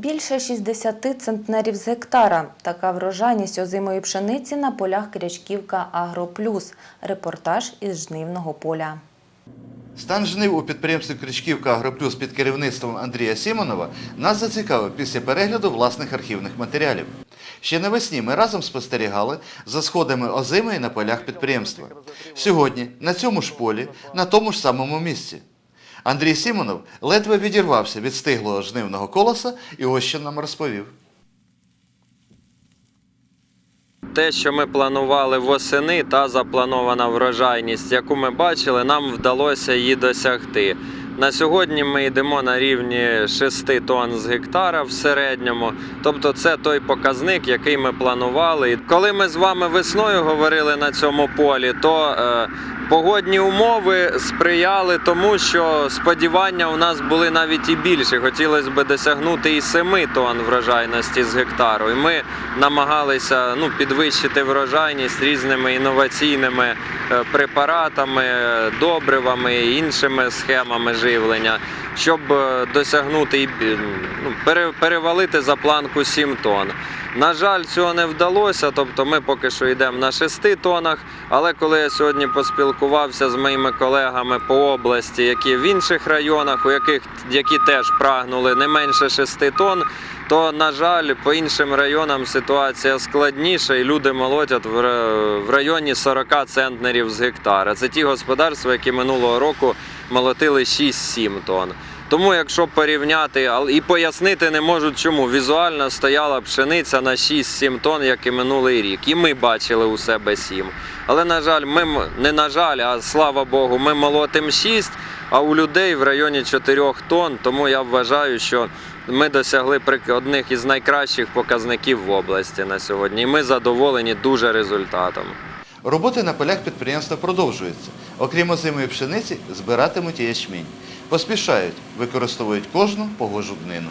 Більше 60 центнерів з гектара. Така врожайність озимої пшениці на полях Крячківка Агроплюс. Репортаж із жнивного поля. Стан жнив у підприємстві Кричківка Агроплюс під керівництвом Андрія Сімонова нас зацікавив після перегляду власних архівних матеріалів. Ще навесні ми разом спостерігали за сходами озимої на полях підприємства. Сьогодні на цьому ж полі, на тому ж самому місці. Андрій Сімонов ледве відірвався від стиглого жнивного колоса і ось що нам розповів. Те, що ми планували восени, та запланована врожайність, яку ми бачили, нам вдалося її досягти. На сьогодні ми йдемо на рівні 6 тонн з гектара в середньому. Тобто це той показник, який ми планували. Коли ми з вами весною говорили на цьому полі, то е, погодні умови сприяли тому, що сподівання у нас були навіть і більші. Хотілося б досягнути і 7 тонн врожайності з гектару. І ми намагалися ну, підвищити врожайність різними інноваційними е, препаратами, добривами і іншими схемами живлення, щоб е, досягнути і ну, перевалити за планку 7 тонн. На жаль, цього не вдалося, тобто ми поки що йдемо на 6 тонах. Але коли я сьогодні поспілкувався з моїми колегами по області, які в інших районах, у яких які теж прагнули не менше 6 тонн, то на жаль, по іншим районам ситуація складніша, і люди молотять в районі 40 центнерів з гектара. Це ті господарства, які минулого року молотили 6-7 тонн. Тому, якщо порівняти і пояснити не можуть, чому візуально стояла пшениця на 6-7 тонн, як і минулий рік. І ми бачили у себе 7. Але, на жаль, ми не на жаль, а слава Богу, ми молотимо 6, а у людей в районі 4 тонн. Тому я вважаю, що ми досягли одних із найкращих показників в області на сьогодні. І ми задоволені дуже результатом. Роботи на полях підприємства продовжуються. Окрім озимої пшениці, збиратимуть ячмінь. Поспішають, використовують кожну погожу днину.